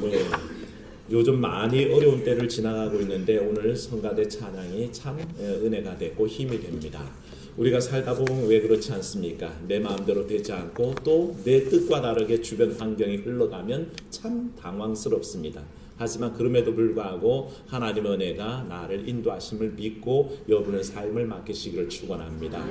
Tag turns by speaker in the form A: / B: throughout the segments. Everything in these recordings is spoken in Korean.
A: 네. 요즘 많이 어려운 때를 지나가고 있는데 오늘 성가대 찬양이 참 에, 은혜가 됐고 힘이 됩니다. 우리가 살다 보면 왜 그렇지 않습니까? 내 마음대로 되지 않고 또 내 뜻과 다르게 주변 환경이 흘러가면 참 당황스럽습니다. 하지만 그럼에도 불구하고 하나님 은혜가 나를 인도하심을 믿고 여부는 삶을 맡기시기를 축원합니다.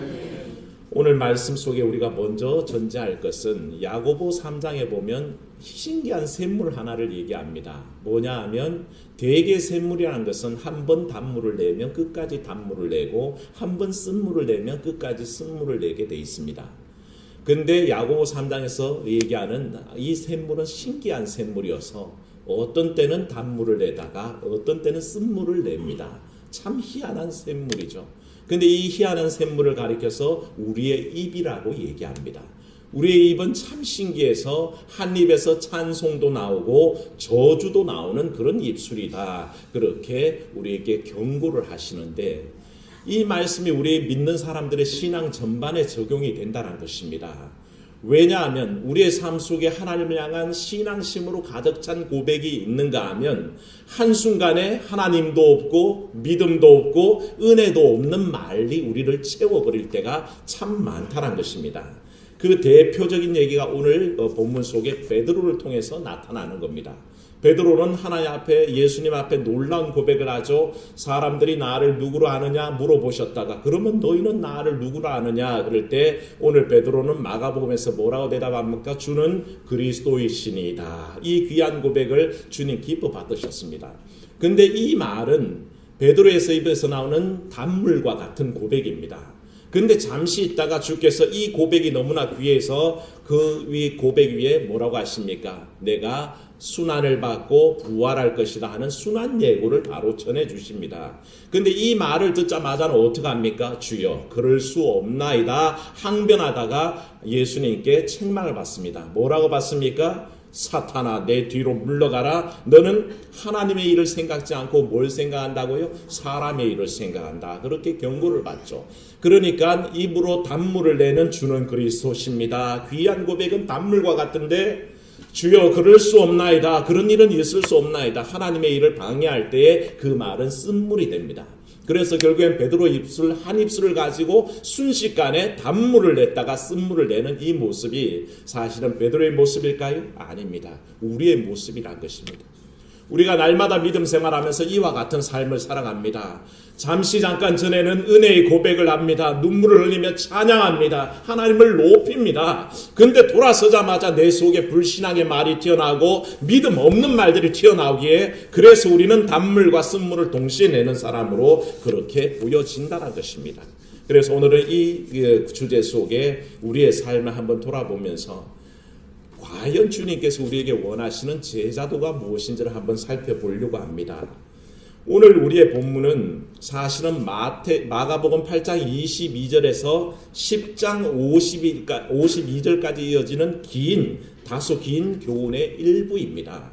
A: 오늘 말씀 속에 우리가 먼저 전제할 것은 야고보 3장에 보면 신기한 샘물 하나를 얘기합니다. 뭐냐 하면 대개 샘물이라는 것은 한 번 단물을 내면 끝까지 단물을 내고 한 번 쓴물을 내면 끝까지 쓴물을 내게 돼 있습니다. 근데 야고보 3장에서 얘기하는 이 샘물은 신기한 샘물이어서 어떤 때는 단물을 내다가 어떤 때는 쓴물을 냅니다. 참 희한한 샘물이죠. 근데 이 희한한 샘물을 가리켜서 우리의 입이라고 얘기합니다. 우리의 입은 참 신기해서 한 입에서 찬송도 나오고 저주도 나오는 그런 입술이다. 그렇게 우리에게 경고를 하시는데 이 말씀이 우리 믿는 사람들의 신앙 전반에 적용이 된다는 것입니다. 왜냐하면 우리의 삶 속에 하나님을 향한 신앙심으로 가득 찬 고백이 있는가 하면 한순간에 하나님도 없고 믿음도 없고 은혜도 없는 말이 우리를 채워버릴 때가 참 많다는 것입니다. 그 대표적인 얘기가 오늘 어, 본문 속에 베드로를 통해서 나타나는 겁니다. 베드로는 하나님 앞에 예수님 앞에 놀라운 고백을 하죠. 사람들이 나를 누구로 아느냐 물어보셨다가 그러면 너희는 나를 누구로 아느냐 그럴 때 오늘 베드로는 마가복음에서 뭐라고 대답합니까? 주는 그리스도이시니이다. 이 귀한 고백을 주님 기뻐 받으셨습니다. 근데 이 말은 베드로에서 입에서 나오는 단물과 같은 고백입니다. 근데 잠시 있다가 주께서 이 고백이 너무나 귀해서 그 위 고백 위에 뭐라고 하십니까? 내가 순환을 받고 부활할 것이다 하는 순환 예고를 바로 전해 주십니다. 근데 이 말을 듣자마자는 어떻게 합니까? 주여, 그럴 수 없나이다. 항변하다가 예수님께 책망을 받습니다. 뭐라고 받습니까? 사탄아 내 뒤로 물러가라 너는 하나님의 일을 생각지 않고 뭘 생각한다고요? 사람의 일을 생각한다 그렇게 경고를 받죠 그러니까 입으로 단물을 내는 주는 그리스도십니다 귀한 고백은 단물과 같은데 주여 그럴 수 없나이다 그런 일은 있을 수 없나이다 하나님의 일을 방해할 때에 그 말은 쓴물이 됩니다 그래서 결국엔 베드로 입술 한 입술을 가지고 순식간에 단물을 냈다가 쓴물을 내는 이 모습이 사실은 베드로의 모습일까요? 아닙니다. 우리의 모습이란 것입니다. 우리가 날마다 믿음 생활하면서 이와 같은 삶을 살아갑니다. 잠시 잠깐 전에는 은혜의 고백을 합니다. 눈물을 흘리며 찬양합니다. 하나님을 높입니다. 근데 돌아서자마자 내 속에 불신앙의 말이 튀어나오고 믿음 없는 말들이 튀어나오기에 그래서 우리는 단물과 쓴물을 동시에 내는 사람으로 그렇게 보여진다는 것입니다. 그래서 오늘은 이 주제 속에 우리의 삶을 한번 돌아보면서 과연 주님께서 우리에게 원하시는 제자도가 무엇인지를 한번 살펴보려고 합니다. 오늘 우리의 본문은 사실은 마태, 마가복음 8장 22절에서 10장 52절까지 이어지는 긴, 다소 긴 교훈의 일부입니다.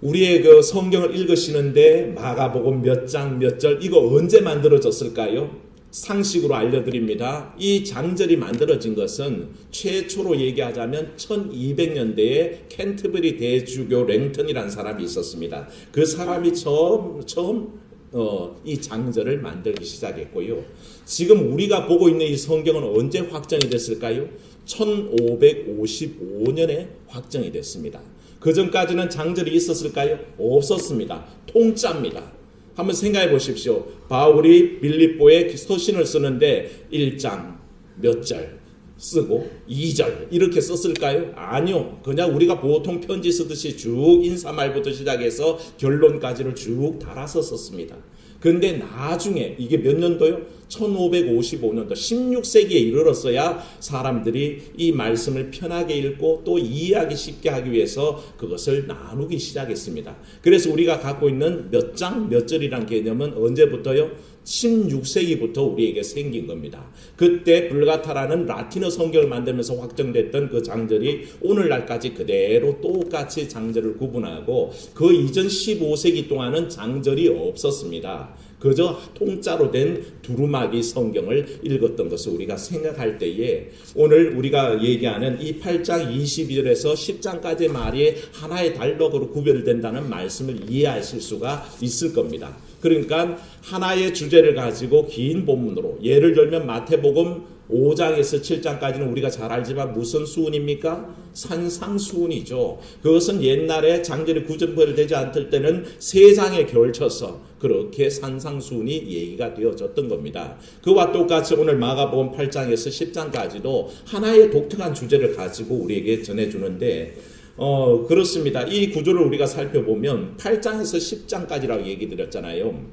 A: 우리의 그 성경을 읽으시는데 마가복음 몇 장 몇 절 이거 언제 만들어졌을까요? 상식으로 알려드립니다. 이 장절이 만들어진 것은 최초로 얘기하자면 1200년대에 캔트버리 대주교 랭턴이라는 사람이 있었습니다. 그 사람이 처음 처음 어, 이 장절을 만들기 시작했고요. 지금 우리가 보고 있는 이 성경은 언제 확정이 됐을까요? 1555년에 확정이 됐습니다. 그 전까지는 장절이 있었을까요? 없었습니다. 통짜입니다. 한번 생각해 보십시오. 바울이 빌립보에 서신을 쓰는데 1장 몇 절 쓰고 2절 이렇게 썼을까요? 아니요. 그냥 우리가 보통 편지 쓰듯이 쭉 인사말부터 시작해서 결론까지를 쭉 달아서 썼습니다. 근데 나중에 이게 몇 년도요? 1555년도 16세기에 이르렀어야 사람들이 이 말씀을 편하게 읽고 또 이해하기 쉽게 하기 위해서 그것을 나누기 시작했습니다. 그래서 우리가 갖고 있는 몇 장, 몇 절이란 개념은 언제부터요? 16세기부터 우리에게 생긴 겁니다. 그때 불가타라는 라틴어 성경을 만들면서 확정됐던 그 장절이 오늘날까지 그대로 똑같이 장절을 구분하고 그 이전 15세기 동안은 장절이 없었습니다. 그저 통짜로 된 두루마기 성경을 읽었던 것을 우리가 생각할 때에 오늘 우리가 얘기하는 이 8장 22절에서 10장까지의 말이 하나의 달력으로 구별된다는 말씀을 이해하실 수가 있을 겁니다. 그러니까 하나의 주제를 가지고 긴 본문으로 예를 들면 마태복음 5장에서 7장까지는 우리가 잘 알지만 무슨 수훈입니까? 산상수훈이죠. 그것은 옛날에 장전이 구전벌되지 않을 때는 세 장에 걸쳐서 그렇게 산상수훈이 얘기가 되어졌던 겁니다. 그와 똑같이 오늘 마가복음 8장에서 10장까지도 하나의 독특한 주제를 가지고 우리에게 전해주는데 어, 그렇습니다. 이 구조를 우리가 살펴보면 8장에서 10장까지라고 얘기 드렸잖아요.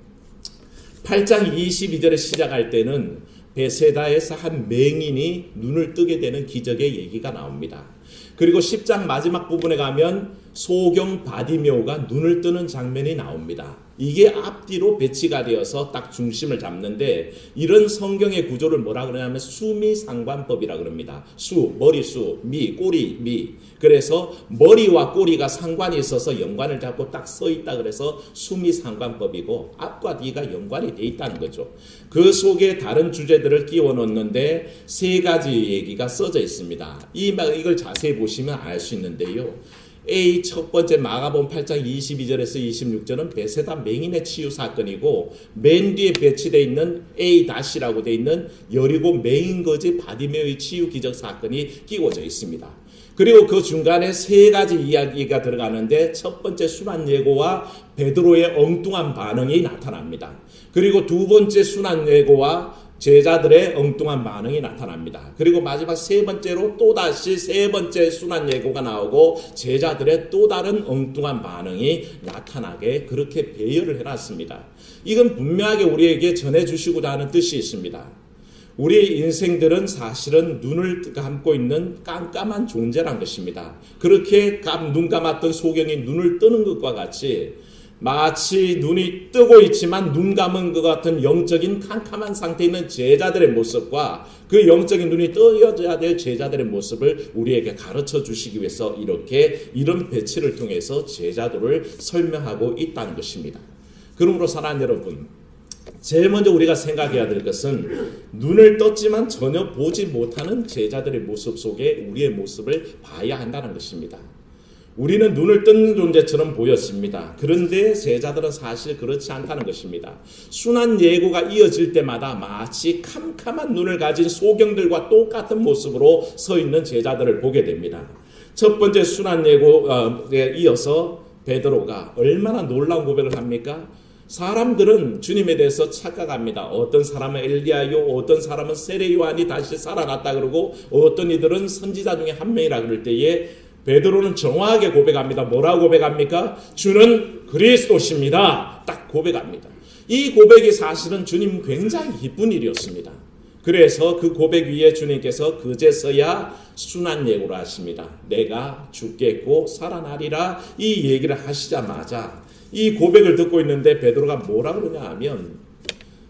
A: 8장 22절에 시작할 때는 베세다에서 한 맹인이 눈을 뜨게 되는 기적의 얘기가 나옵니다. 그리고 10장 마지막 부분에 가면 소경 바디묘가 눈을 뜨는 장면이 나옵니다. 이게 앞뒤로 배치가 되어서 딱 중심을 잡는데 이런 성경의 구조를 뭐라 그러냐면 수미상관법이라 그럽니다. 수, 머리수, 미, 꼬리, 미. 그래서 머리와 꼬리가 상관이 있어서 연관을 잡고 딱 서 있다 그래서 수미상관법이고 앞과 뒤가 연관이 돼 있다는 거죠. 그 속에 다른 주제들을 끼워 넣는데 세 가지 얘기가 써져 있습니다. 이 이걸 자세히 보시면 알 수 있는데요. A 첫 번째 마가본 8장 22절에서 26절은 베세다 맹인의 치유 사건이고 맨 뒤에 배치되어 있는 A 다시라고 되어 있는 여리고 맹인 거지 바디메의 치유 기적 사건이 끼워져 있습니다. 그리고 그 중간에 세 가지 이야기가 들어가는데 첫 번째 순환 예고와 베드로의 엉뚱한 반응이 나타납니다. 그리고 두 번째 순환 예고와 제자들의 엉뚱한 반응이 나타납니다. 그리고 마지막 세 번째로 또다시 세 번째 순환 예고가 나오고 제자들의 또 다른 엉뚱한 반응이 나타나게 그렇게 배열을 해놨습니다. 이건 분명하게 우리에게 전해주시고자 하는 뜻이 있습니다. 우리 인생들은 사실은 눈을 감고 있는 깜깜한 존재란 것입니다. 그렇게 눈 감았던 소경이 눈을 뜨는 것과 같이 마치 눈이 뜨고 있지만 눈 감은 것 같은 영적인 캄캄한 상태에 있는 제자들의 모습과 그 영적인 눈이 떠여져야 될 제자들의 모습을 우리에게 가르쳐 주시기 위해서 이렇게 이런 배치를 통해서 제자들을 설명하고 있다는 것입니다. 그러므로 사랑하는 여러분, 제일 먼저 우리가 생각해야 될 것은 눈을 떴지만 전혀 보지 못하는 제자들의 모습 속에 우리의 모습을 봐야 한다는 것입니다. 우리는 눈을 뜬 존재처럼 보였습니다. 그런데 제자들은 사실 그렇지 않다는 것입니다. 순한 예고가 이어질 때마다 마치 캄캄한 눈을 가진 소경들과 똑같은 모습으로 서 있는 제자들을 보게 됩니다. 첫 번째 순한 예고에 이어서 베드로가 얼마나 놀라운 고백을 합니까? 사람들은 주님에 대해서 착각합니다. 어떤 사람은 엘리야요, 어떤 사람은 세례 요한이 다시 살아났다 그러고 어떤 이들은 선지자 중에 한 명이라 그럴 때에 베드로는 정확하게 고백합니다. 뭐라고 고백합니까? 주는 그리스도십니다. 딱 고백합니다. 이 고백이 사실은 주님 굉장히 기쁜 일이었습니다. 그래서 그 고백 위에 주님께서 그제서야 순한 예고를 하십니다. 내가 죽겠고 살아나리라 이 얘기를 하시자마자 이 고백을 듣고 있는데 베드로가 뭐라 그러냐 하면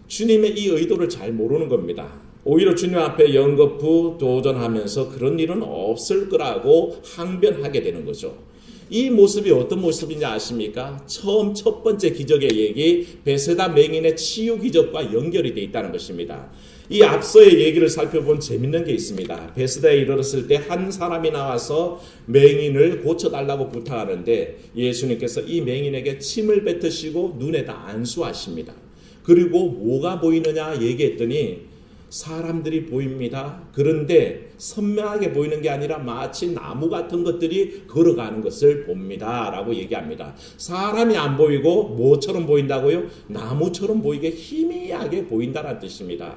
A: 주님의 이 의도를 잘 모르는 겁니다. 오히려 주님 앞에 연거푸 도전하면서 그런 일은 없을 거라고 항변하게 되는 거죠. 이 모습이 어떤 모습인지 아십니까? 처음 첫 번째 기적의 얘기 베세다 맹인의 치유 기적과 연결이 돼 있다는 것입니다. 이 앞서의 얘기를 살펴본 재밌는 게 있습니다. 베스다에 이르렀을 때 한 사람이 나와서 맹인을 고쳐달라고 부탁하는데 예수님께서 이 맹인에게 침을 뱉으시고 눈에다 안수하십니다. 그리고 뭐가 보이느냐 얘기했더니 사람들이 보입니다. 그런데 선명하게 보이는 게 아니라 마치 나무 같은 것들이 걸어가는 것을 봅니다. 라고 얘기합니다. 사람이 안 보이고 뭐처럼 보인다고요? 나무처럼 보이게 희미하게 보인다는 뜻입니다.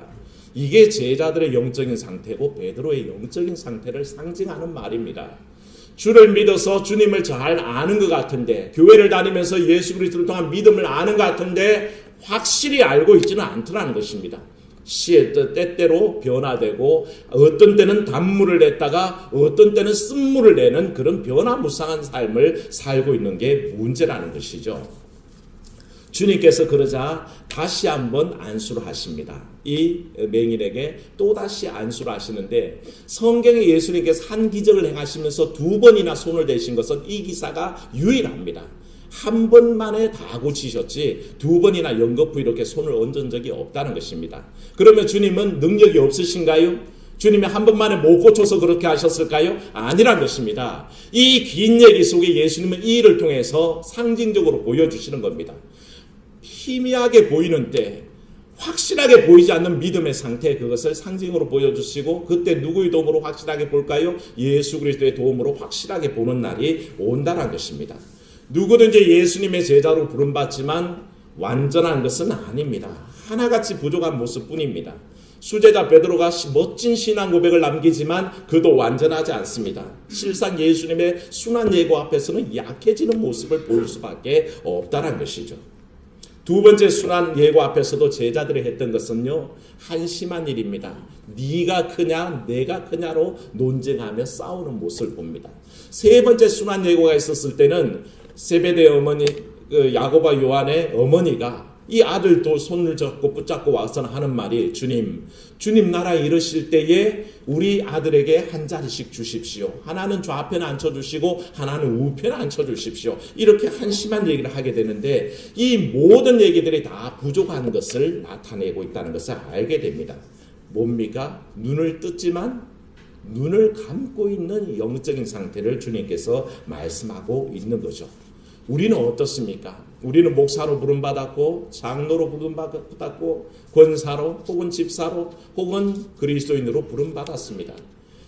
A: 이게 제자들의 영적인 상태고 베드로의 영적인 상태를 상징하는 말입니다. 주를 믿어서 주님을 잘 아는 것 같은데 교회를 다니면서 예수 그리스도를 통한 믿음을 아는 것 같은데 확실히 알고 있지는 않더라는 것입니다. 시의 때때로 변화되고 어떤 때는 단물을 냈다가 어떤 때는 쓴물을 내는 그런 변화무쌍한 삶을 살고 있는 게 문제라는 것이죠. 주님께서 그러자 다시 한번 안수를 하십니다. 이 맹인에게 또다시 안수를 하시는데 성경에 예수님께서 한 기적을 행하시면서 두 번이나 손을 대신 것은 이 기사가 유일합니다. 한 번만에 다 고치셨지 두 번이나 연거푸 이렇게 손을 얹은 적이 없다는 것입니다. 그러면 주님은 능력이 없으신가요? 주님이 한 번만에 못 고쳐서 그렇게 하셨을까요? 아니란 것입니다. 이 긴 얘기 속에 예수님은 이 일을 통해서 상징적으로 보여주시는 겁니다. 희미하게 보이는 때 확실하게 보이지 않는 믿음의 상태 그것을 상징으로 보여주시고 그때 누구의 도움으로 확실하게 볼까요? 예수 그리스도의 도움으로 확실하게 보는 날이 온다는 것입니다. 누구든지 예수님의 제자로 부름받지만 완전한 것은 아닙니다. 하나같이 부족한 모습뿐입니다. 수제자 베드로가 멋진 신앙 고백을 남기지만 그도 완전하지 않습니다. 실상 예수님의 순한 예고 앞에서는 약해지는 모습을 보일 수밖에 없다는 것이죠. 두 번째 순환 예고 앞에서도 제자들이 했던 것은요 한심한 일입니다. 네가 크냐 내가 크냐로 논쟁하며 싸우는 모습을 봅니다. 세 번째 순환 예고가 있었을 때는 세베대 어머니 그 야고바 요한의 어머니가 이 아들도 손을 잡고 붙잡고 와서 하는 말이 주님, 주님 나라 이르실 때에 우리 아들에게 한 자리씩 주십시오. 하나는 좌편에 앉혀주시고 하나는 우편에 앉혀주십시오. 이렇게 한심한 얘기를 하게 되는데 이 모든 얘기들이 다 부족한 것을 나타내고 있다는 것을 알게 됩니다. 뭡니까? 눈을 뜯지만 눈을 감고 있는 영적인 상태를 주님께서 말씀하고 있는 거죠. 우리는 어떻습니까? 우리는 목사로 부름받았고 장로로 부름받았고 권사로 혹은 집사로 혹은 그리스도인으로 부름받았습니다.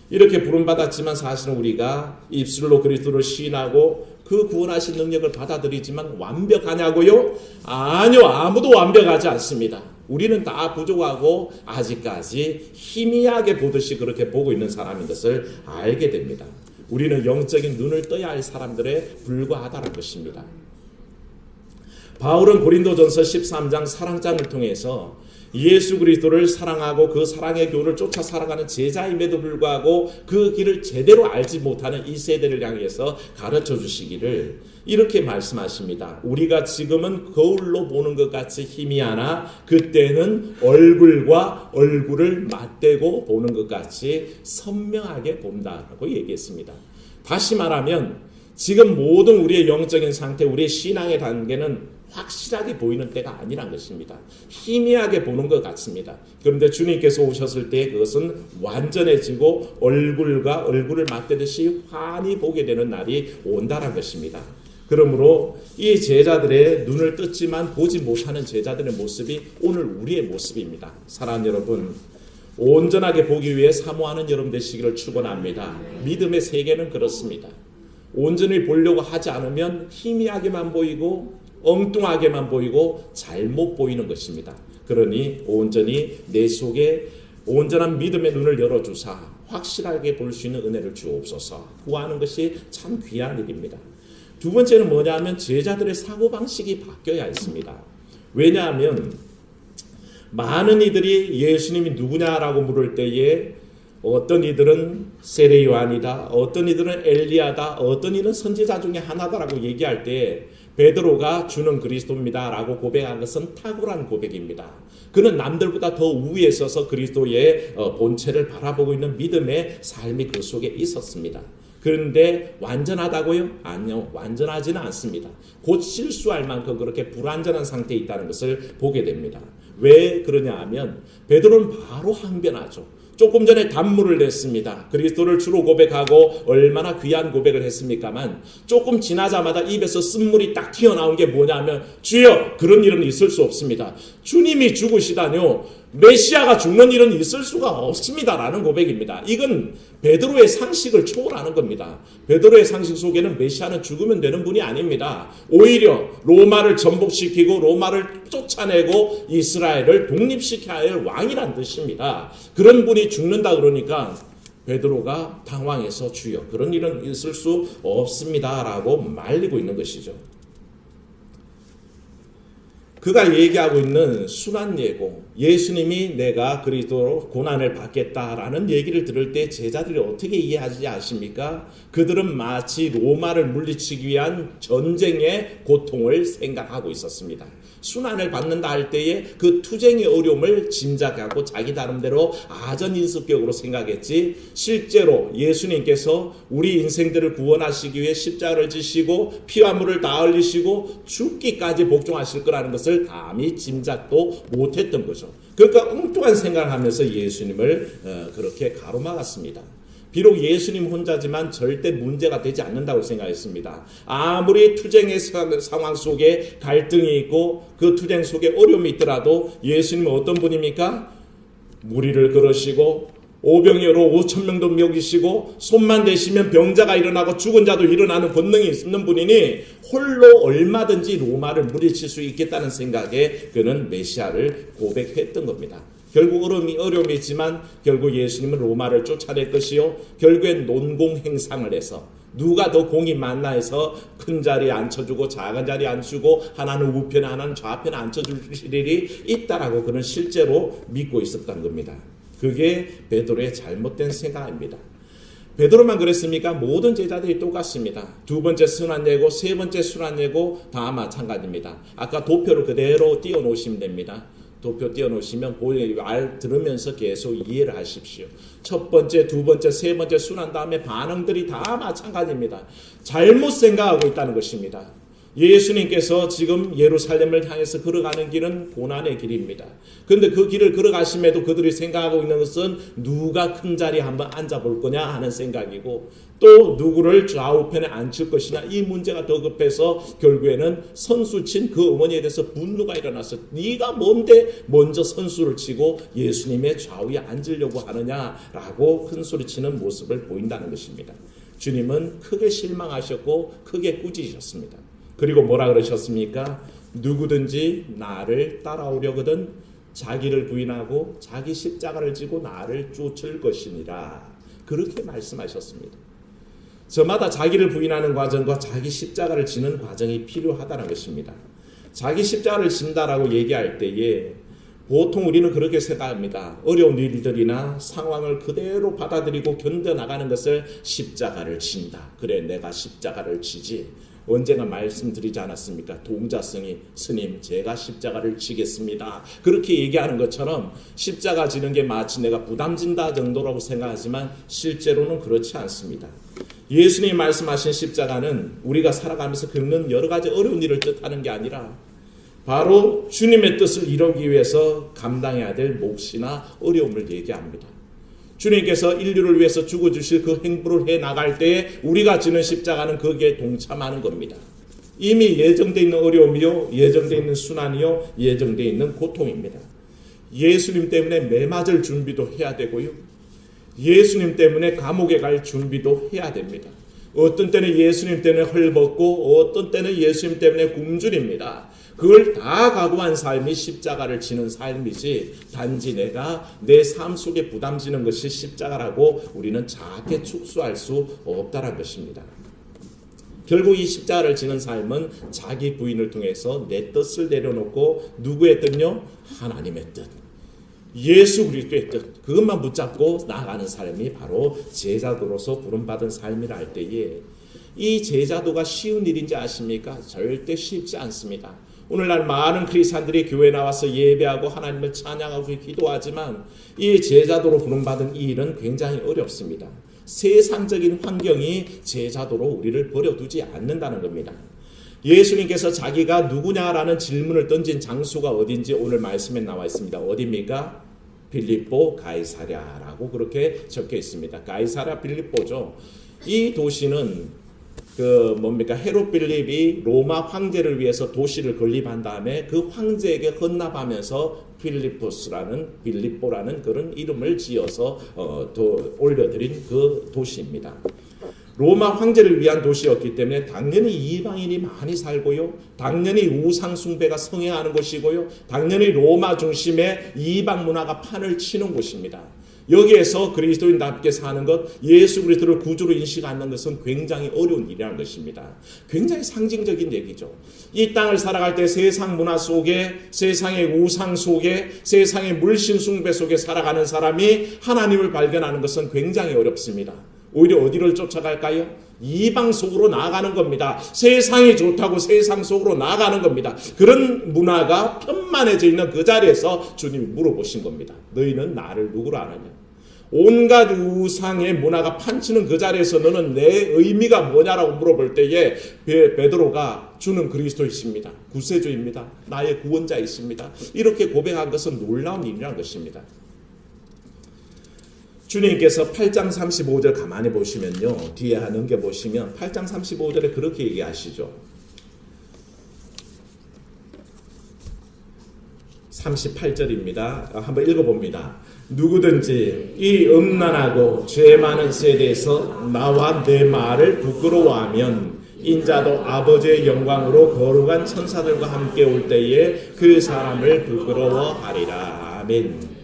A: 이렇게 부름받았지만 사실은 우리가 입술로 그리스도를 시인하고 그 구원하신 능력을 받아들이지만 완벽하냐고요? 아니요. 아무도 완벽하지 않습니다. 우리는 다 부족하고 아직까지 희미하게 보듯이 그렇게 보고 있는 사람인 것을 알게 됩니다. 우리는 영적인 눈을 떠야 할 사람들에 불과하다는 것입니다. 바울은 고린도전서 13장 사랑장을 통해서 예수 그리스도를 사랑하고 그 사랑의 교를 쫓아 살아가는 제자임에도 불구하고 그 길을 제대로 알지 못하는 이 세대를 향해서 가르쳐 주시기를 이렇게 말씀하십니다. 우리가 지금은 거울로 보는 것 같이 희미하나 그때는 얼굴과 얼굴을 맞대고 보는 것 같이 선명하게 본다라고 얘기했습니다. 다시 말하면 지금 모든 우리의 영적인 상태, 우리의 신앙의 단계는 확실하게 보이는 때가 아니란 것입니다. 희미하게 보는 것 같습니다. 그런데 주님께서 오셨을 때 그것은 완전해지고 얼굴과 얼굴을 맞대듯이 환히 보게 되는 날이 온다는 것입니다. 그러므로 이 제자들의 눈을 떴지만 보지 못하는 제자들의 모습이 오늘 우리의 모습입니다. 사랑하는 여러분, 온전하게 보기 위해 사모하는 여러분 되시기를 축원합니다. 믿음의 세계는 그렇습니다. 온전히 보려고 하지 않으면 희미하게만 보이고 엉뚱하게만 보이고 잘못 보이는 것입니다. 그러니 온전히 내 속에 온전한 믿음의 눈을 열어주사 확실하게 볼 수 있는 은혜를 주옵소서 구하는 것이 참 귀한 일입니다. 두 번째는 뭐냐면 제자들의 사고방식이 바뀌어야 했습니다. 왜냐하면 많은 이들이 예수님이 누구냐라고 물을 때에 어떤 이들은 세례 요한이다, 어떤 이들은 엘리야다, 어떤 이는 선지자 중에 하나다라고 얘기할 때 베드로가 주는 그리스도입니다라고 고백한 것은 탁월한 고백입니다. 그는 남들보다 더 우위에 서서 그리스도의 어, 본체를 바라보고 있는 믿음의 삶이 그 속에 있었습니다. 그런데 완전하다고요? 아니요. 완전하지는 않습니다. 곧 실수할 만큼 그렇게 불완전한 상태에 있다는 것을 보게 됩니다. 왜 그러냐 하면 베드로는 바로 항변하죠. 조금 전에 단물을 냈습니다. 그리스도를 주로 고백하고 얼마나 귀한 고백을 했습니까만 조금 지나자마자 입에서 쓴물이 딱 튀어나온 게 뭐냐면 주여 그런 일은 있을 수 없습니다. 주님이 죽으시다뇨. 메시아가 죽는 일은 있을 수가 없습니다라는 고백입니다. 이건 베드로의 상식을 초월하는 겁니다. 베드로의 상식 속에는 메시아는 죽으면 되는 분이 아닙니다. 오히려 로마를 전복시키고 로마를 쫓아내고 이스라엘을 독립시켜야 할 왕이란 뜻입니다. 그런 분이 죽는다 그러니까 베드로가 당황해서 주여 그런 일은 있을 수 없습니다라고 말리고 있는 것이죠. 그가 얘기하고 있는 순환 예고, 예수님이 내가 그리스도로 고난을 받겠다라는 얘기를 들을 때 제자들이 어떻게 이해하지 아십니까? 그들은 마치 로마를 물리치기 위한 전쟁의 고통을 생각하고 있었습니다. 순환을 받는다 할 때에 그 투쟁의 어려움을 짐작하고 자기 나름대로 아전인수격으로 생각했지 실제로 예수님께서 우리 인생들을 구원하시기 위해 십자가를 지시고 피와 물을 다 흘리시고 죽기까지 복종하실 거라는 것을 감히 짐작도 못했던 거죠. 그러니까 엉뚱한 생각을 하면서 예수님을 어, 그렇게 가로막았습니다. 비록 예수님 혼자지만 절대 문제가 되지 않는다고 생각했습니다. 아무리 투쟁의 상황 속에 갈등이 있고 그 투쟁 속에 어려움이 있더라도 예수님은 어떤 분입니까? 무리를 걸으시고 오병이어로 5천 명도 먹이시고 손만 대시면 병자가 일어나고 죽은 자도 일어나는 본능이 있는 분이니 홀로 얼마든지 로마를 물리칠 수 있겠다는 생각에 그는 메시아를 고백했던 겁니다. 결국 어려움이 어려움이 있지만 결국 예수님은 로마를 쫓아낼 것이요 결국엔 논공 행상을 해서 누가 더 공이 많나 해서 큰 자리에 앉혀주고 작은 자리에 앉히고 하나는 우편에 하나는 좌편에 앉혀줄 일이 있다라고 그는 실제로 믿고 있었던 겁니다. 그게 베드로의 잘못된 생각입니다. 베드로만 그랬습니까? 모든 제자들이 똑같습니다. 두 번째 순환 예고, 세 번째 순환 예고 다 마찬가지입니다. 아까 도표를 그대로 띄워 놓으시면 됩니다. 도표 띄워놓으시면 알 들으면서 계속 이해를 하십시오. 첫 번째, 두 번째, 세 번째 순환 다음에 반응들이 다 마찬가지입니다. 잘못 생각하고 있다는 것입니다. 예수님께서 지금 예루살렘을 향해서 걸어가는 길은 고난의 길입니다. 그런데 그 길을 걸어가심에도 그들이 생각하고 있는 것은 누가 큰 자리에 한번 앉아볼 거냐 하는 생각이고 또 누구를 좌우편에 앉힐 것이냐 이 문제가 더 급해서 결국에는 선수 친 그 어머니에 대해서 분노가 일어났어. 네가 뭔데 먼저 선수를 치고 예수님의 좌우에 앉으려고 하느냐라고 큰 소리치는 모습을 보인다는 것입니다. 주님은 크게 실망하셨고 크게 꾸짖으셨습니다. 그리고 뭐라 그러셨습니까? 누구든지 나를 따라오려거든 자기를 부인하고 자기 십자가를 지고 나를 쫓을 것이니라. 그렇게 말씀하셨습니다. 저마다 자기를 부인하는 과정과 자기 십자가를 지는 과정이 필요하다는 것입니다. 자기 십자가를 진다라고 얘기할 때에 보통 우리는 그렇게 생각합니다. 어려운 일들이나 상황을 그대로 받아들이고 견뎌나가는 것을 십자가를 진다. 그래, 내가 십자가를 지지. 언제나 말씀드리지 않았습니까? 동자성이 스님 제가 십자가를 지겠습니다. 그렇게 얘기하는 것처럼 십자가 지는 게 마치 내가 부담진다 정도라고 생각하지만 실제로는 그렇지 않습니다. 예수님이 말씀하신 십자가는 우리가 살아가면서 겪는 여러 가지 어려운 일을 뜻하는 게 아니라 바로 주님의 뜻을 이루기 위해서 감당해야 될 몫이나 어려움을 얘기합니다. 주님께서 인류를 위해서 죽어주실 그 행보를 해 나갈 때에 우리가 지는 십자가는 거기에 동참하는 겁니다. 이미 예정되어 있는 어려움이요, 예정되어 있는 순환이요, 예정되어 있는 고통입니다. 예수님 때문에 매 맞을 준비도 해야 되고요. 예수님 때문에 감옥에 갈 준비도 해야 됩니다. 어떤 때는 예수님 때문에 헐벗고 어떤 때는 예수님 때문에 굶주립니다. 그걸 다 각오한 삶이 십자가를 지는 삶이지 단지 내가 내 삶 속에 부담지는 것이 십자가라고 우리는 작게 축소할 수 없다는 것입니다. 결국 이 십자가를 지는 삶은 자기 부인을 통해서 내 뜻을 내려놓고 누구의 뜻요? 하나님의 뜻. 예수 그리스도의 뜻 그것만 붙잡고 나아가는 삶이 바로 제자도로서 부름받은 삶이라 할 때에 이 제자도가 쉬운 일인지 아십니까? 절대 쉽지 않습니다. 오늘날 많은 크리스찬들이 교회 나와서 예배하고 하나님을 찬양하고 기도하지만 이 제자도로 부름받은 이 일은 굉장히 어렵습니다. 세상적인 환경이 제자도로 우리를 버려두지 않는다는 겁니다. 예수님께서 자기가 누구냐라는 질문을 던진 장소가 어딘지 오늘 말씀에 나와 있습니다. 어디입니까? 빌립보 가이사랴라고 그렇게 적혀 있습니다. 가이사랴 빌립보죠. 이 도시는 그 뭡니까 헤롯 빌립이 로마 황제를 위해서 도시를 건립한 다음에 그 황제에게 헌납하면서 필리포스라는 빌립보라는 그런 이름을 지어서 어, 올려드린 그 도시입니다. 로마 황제를 위한 도시였기 때문에 당연히 이방인이 많이 살고요. 당연히 우상 숭배가 성행하는 곳이고요. 당연히 로마 중심의 이방 문화가 판을 치는 곳입니다. 여기에서 그리스도인답게 사는 것, 예수 그리스도를 구주로 인식하는 것은 굉장히 어려운 일이라는 것입니다. 굉장히 상징적인 얘기죠. 이 땅을 살아갈 때 세상 문화 속에, 세상의 우상 속에, 세상의 물신 숭배 속에 살아가는 사람이 하나님을 발견하는 것은 굉장히 어렵습니다. 오히려 어디를 쫓아갈까요? 이방 속으로 나아가는 겁니다. 세상이 좋다고 세상 속으로 나아가는 겁니다. 그런 문화가 편만해져 있는 그 자리에서 주님이 물어보신 겁니다. 너희는 나를 누구로 아느냐? 온갖 우상의 문화가 판치는 그 자리에서 너는 내 의미가 뭐냐라고 물어볼 때에 베드로가 주는 그리스도이십니다. 구세주입니다. 나의 구원자이십니다. 이렇게 고백한 것은 놀라운 일이라는 것입니다. 주님께서 8장 35절 가만히 보시면요. 뒤에 넘겨 보시면 8장 35절에 그렇게 얘기하시죠. 38절입니다. 한번 읽어봅니다. 누구든지 이 음란하고 죄 많은 세대에서 나와 내 말을 부끄러워하면 인자도 아버지의 영광으로 거룩한 천사들과 함께 올 때에 그 사람을 부끄러워하리라. 아멘.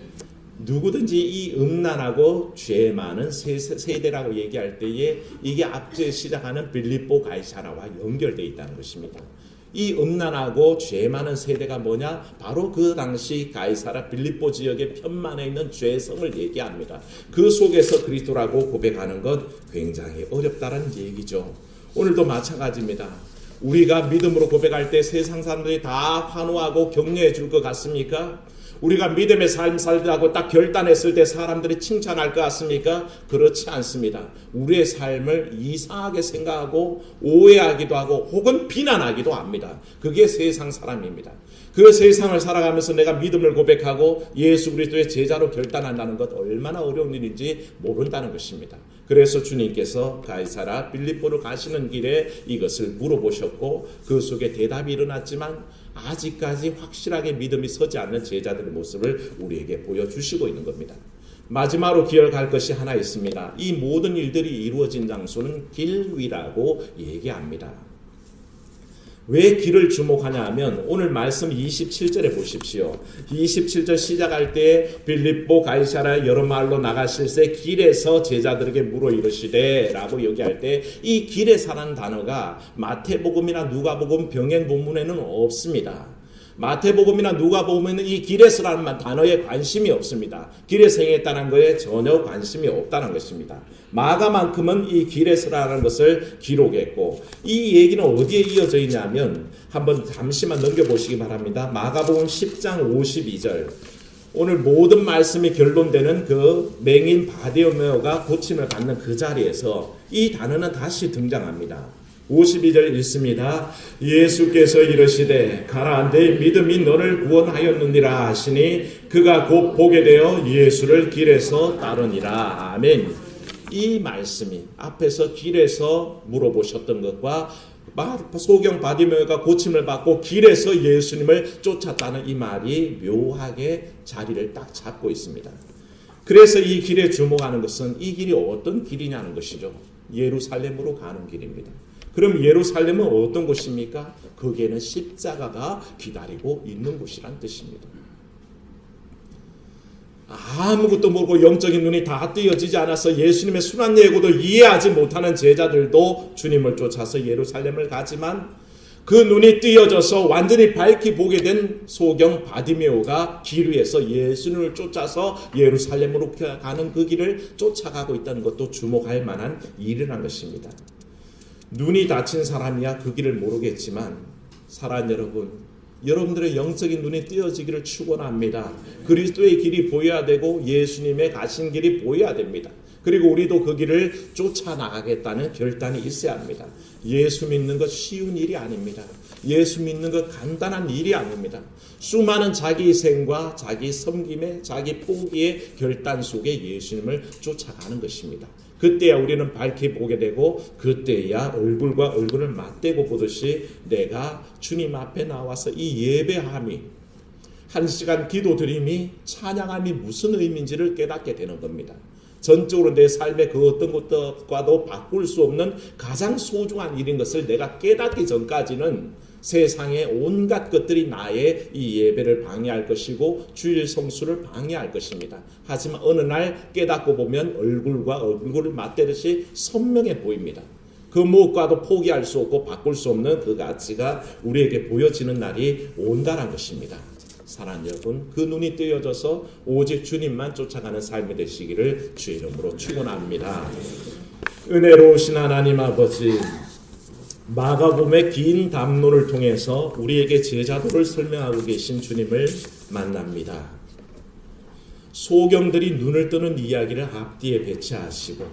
A: 누구든지 이 음란하고 죄 많은 세대라고 얘기할 때에 이게 앞서 시작하는 빌립보 가이사라와 연결되어 있다는 것입니다. 이 음란하고 죄 많은 세대가 뭐냐? 바로 그 당시 가이사라 빌립보 지역의 편만에 있는 죄성을 얘기합니다. 그 속에서 그리스도라고 고백하는 것 굉장히 어렵다는 얘기죠. 오늘도 마찬가지입니다. 우리가 믿음으로 고백할 때 세상 사람들이 다 환호하고 격려해 줄 것 같습니까? 우리가 믿음의 삶 살다고 딱 결단했을 때 사람들이 칭찬할 것 같습니까? 그렇지 않습니다. 우리의 삶을 이상하게 생각하고 오해하기도 하고 혹은 비난하기도 합니다. 그게 세상 사람입니다. 그 세상을 살아가면서 내가 믿음을 고백하고 예수 그리스도의 제자로 결단한다는 것 얼마나 어려운 일인지 모른다는 것입니다. 그래서 주님께서 가이사라 빌립보로 가시는 길에 이것을 물어보셨고 그 속에 대답이 일어났지만 아직까지 확실하게 믿음이 서지 않는 제자들의 모습을 우리에게 보여주시고 있는 겁니다. 마지막으로 기억할 것이 하나 있습니다. 이 모든 일들이 이루어진 장소는 길 위라고 얘기합니다. 왜 길을 주목하냐 하면 오늘 말씀 27절에 보십시오. 27절 시작할 때 빌립보 가이사라 여러 말로 나가실새 길에서 제자들에게 물어 이르시되 라고 얘기할 때 이 길에사는 단어가 마태복음이나 누가복음 병행 본문에는 없습니다. 마태복음이나 누가복음에는 이 길에서라는 단어에 관심이 없습니다. 길에서 행했다는 것에 전혀 관심이 없다는 것입니다. 마가만큼은 이 길에서라는 것을 기록했고 이 얘기는 어디에 이어져 있냐면 한번 잠시만 넘겨보시기 바랍니다. 마가복음 10장 52절 오늘 모든 말씀이 결론되는 그 맹인 바디오메오가 고침을 받는 그 자리에서 이 단어는 다시 등장합니다. 52절 읽습니다. 예수께서 이르시되 가라 내 믿음이 너를 구원하였느니라 하시니 그가 곧 보게 되어 예수를 길에서 따르니라. 아멘. 이 말씀이 앞에서 길에서 물어보셨던 것과 소경 바디메가 고침을 받고 길에서 예수님을 쫓았다는 이 말이 묘하게 자리를 딱 잡고 있습니다. 그래서 이 길에 주목하는 것은 이 길이 어떤 길이냐는 것이죠. 예루살렘으로 가는 길입니다. 그럼 예루살렘은 어떤 곳입니까? 거기에는 십자가가 기다리고 있는 곳이란 뜻입니다. 아무것도 모르고 영적인 눈이 다 뜨여지지 않아서 예수님의 순환 예고도 이해하지 못하는 제자들도 주님을 쫓아서 예루살렘을 가지만 그 눈이 뜨여져서 완전히 밝히 보게 된 소경 바디메오가 길 위에서 예수님을 쫓아서 예루살렘으로 가는 그 길을 쫓아가고 있다는 것도 주목할 만한 일이라는 것입니다. 눈이 다친 사람이야 그 길을 모르겠지만 사랑 여러분 여러분들의 영적인 눈이 띄어지기를 축원합니다. 그리스도의 길이 보여야 되고 예수님의 가신 길이 보여야 됩니다. 그리고 우리도 그 길을 쫓아 나가겠다는 결단이 있어야 합니다. 예수 믿는 것 쉬운 일이 아닙니다. 예수 믿는 것 간단한 일이 아닙니다. 수많은 자기 희생과 자기 섬김의 자기 포기의 결단 속에 예수님을 쫓아가는 것입니다. 그때야 우리는 밝히 보게 되고 그때야 얼굴과 얼굴을 맞대고 보듯이 내가 주님 앞에 나와서 이 예배함이 한 시간 기도 드림이 찬양함이 무슨 의미인지를 깨닫게 되는 겁니다. 전적으로 내 삶의 그 어떤 것과도 바꿀 수 없는 가장 소중한 일인 것을 내가 깨닫기 전까지는 세상의 온갖 것들이 나의 이 예배를 방해할 것이고 주일 성수를 방해할 것입니다. 하지만 어느 날 깨닫고 보면 얼굴과 얼굴을 맞대듯이 선명해 보입니다. 그 무엇과도 포기할 수 없고 바꿀 수 없는 그 가치가 우리에게 보여지는 날이 온다는 것입니다. 사랑하는 여러분, 그 눈이 뜨여져서 오직 주님만 쫓아가는 삶이 되시기를 주 이름으로 축원합니다. 은혜로우신 하나님 아버지, 마가복음의 긴 담론을 통해서 우리에게 제자도를 설명하고 계신 주님을 만납니다. 소경들이 눈을 뜨는 이야기를 앞뒤에 배치하시고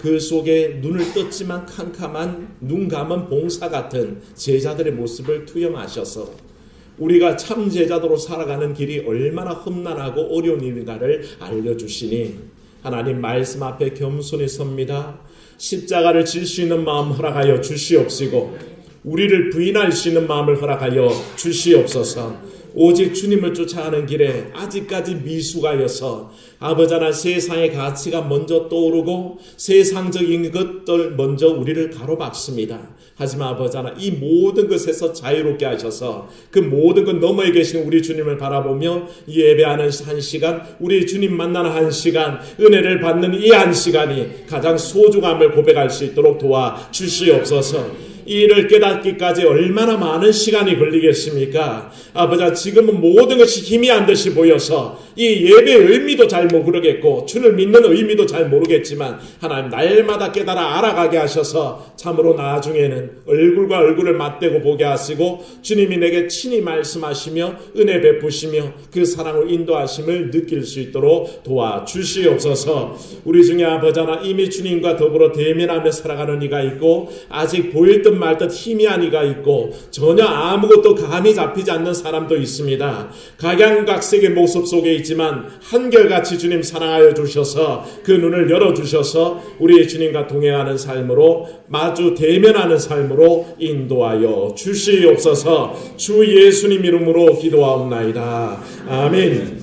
A: 그 속에 눈을 떴지만 캄캄한 눈 감은 봉사 같은 제자들의 모습을 투영하셔서 우리가 참 제자도로 살아가는 길이 얼마나 험난하고 어려운 일인가를 알려주시니 하나님 말씀 앞에 겸손히 섭니다. 십자가를 질 수 있는 마음 허락하여 주시옵시고 우리를 부인할 수 있는 마음을 허락하여 주시옵소서. 오직 주님을 쫓아가는 길에 아직까지 미숙하여서 아버지나 세상의 가치가 먼저 떠오르고 세상적인 것들 먼저 우리를 가로막습니다. 하지만 아버지나 이 모든 것에서 자유롭게 하셔서 그 모든 것 너머에 계신 우리 주님을 바라보며 예배하는 한 시간, 우리 주님 만나는 한 시간, 은혜를 받는 이 한 시간이 가장 소중함을 고백할 수 있도록 도와 주시옵소서. 이 일을 깨닫기까지 얼마나 많은 시간이 걸리겠습니까? 아버지, 지금은 모든 것이 힘이 안 듯이 보여서 이 예배의 의미도 잘 모르겠고, 주를 믿는 의미도 잘 모르겠지만, 하나님 날마다 깨달아 알아가게 하셔서 참으로 나중에는 얼굴과 얼굴을 맞대고 보게 하시고, 주님이 내게 친히 말씀하시며, 은혜 베푸시며, 그 사랑을 인도하심을 느낄 수 있도록 도와 주시옵소서, 우리 중에 아버지나 이미 주님과 더불어 대면하며 살아가는 이가 있고, 아직 보일 듯 말듯 힘이 아니가 있고 전혀 아무것도 감이 잡히지 않는 사람도 있습니다. 각양각색의 모습 속에 있지만 한결같이 주님 사랑하여 주셔서 그 눈을 열어 주셔서 우리 주님과 동행하는 삶으로 마주 대면하는 삶으로 인도하여 주시옵소서. 주 예수님 이름으로 기도하옵나이다. 아멘.